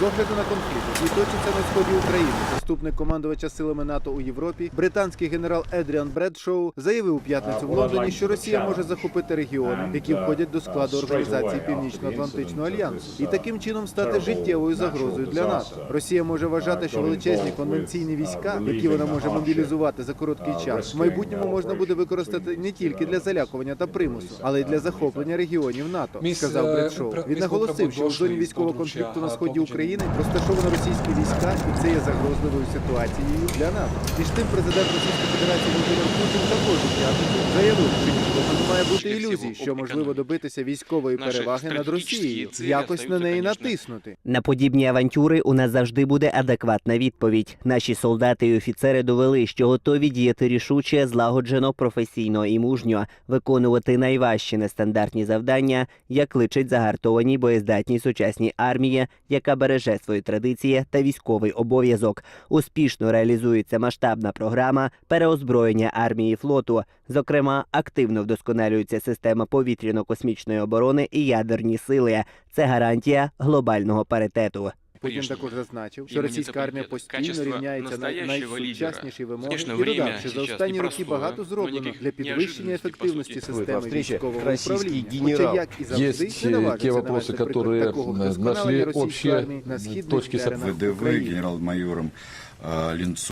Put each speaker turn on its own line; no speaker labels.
З огляду на конфлікт, який точиться на сході України, заступник командувача силами НАТО у Європі, британський генерал Едріан Бредшоу заявив у п'ятницю в Лондоні, що Росія може захопити регіони, які входять до складу організації Північно-Атлантичного альянсу, і таким чином стати життєвою загрозою для НАТО. Росія може вважати, що величезні конвенційні війська, які вона може мобілізувати за короткий час, в майбутньому можна буде використати не тільки для залякування та примусу, але й для захоплення регіонів НАТО, сказав Бредшоу. Він наголосив, що у зоні військового конфлікту на сході України розташовано російські війська, і це є загрозливою ситуацією для нас. Між тим, президент Російської Федерації Володимир Путін також заявив, що не має бути ілюзій, що можливо добитися військової переваги над Росією, якось на неї натиснути.
На подібні авантюри у нас завжди буде адекватна відповідь. Наші солдати і офіцери довели, що готові діяти рішуче, злагоджено, професійно і мужньо, виконувати найважчі нестандартні завдання, як личить загартованій боєздатній сучасній армії, яка береже свої традиції та військовий обов'язок. Успішно реалізується масштабна програма переозброєння армії і флоту. Зокрема, активно вдосконалюється система повітряно-космічної оборони і ядерні сили. Це гарантія глобального паритету.
Путін
Конечно.
також зазначив, що
Іменно
російська
це
армія
пріоритет.
постійно
Качество
рівняється на
настоящего
найсучасніші вимоги
Конечно,
і
время
додав, що за
сейчас
останні роки
непростое,
багато
но
зроблено
никаких
для підвищення
неожиданностей,
ефективності
по суті.
системи
Во встрече
військового
российский
управління. Хоча,
генерал.
як і завжди,
Есть
не
э,
наважиться
те
навести
вопросы,
приклад
которые
такого
м,
вдосконалення
нашли
російської
общие
армії на
м,
східних
точки со-
теренах
ВДВ
України.
генерал-майором а, Ленцовым.